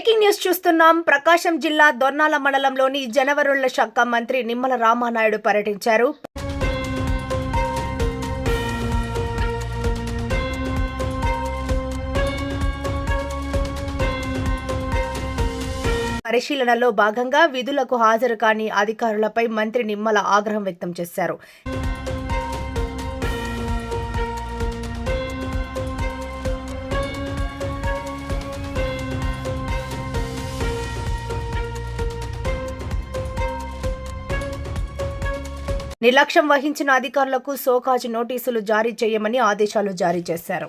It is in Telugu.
బ్రేకింగ్ న్యూస్ చూస్తున్నాం. ప్రకాశం జిల్లా దొర్నాల మండలంలోని జనవరుల శాఖ మంత్రి నిమ్మల రామానాయుడు పర్యటించారు. పరిశీలనలో భాగంగా విధులకు హాజరు కాని అధికారులపై మంత్రి నిమ్మల ఆగ్రహం వ్యక్తం చేశారు. నిర్లక్ష్యం వహించిన అధికారులకు సోకాజ్ నోటీసులు జారీ చేయమని ఆదేశాలు జారీ చేశారు.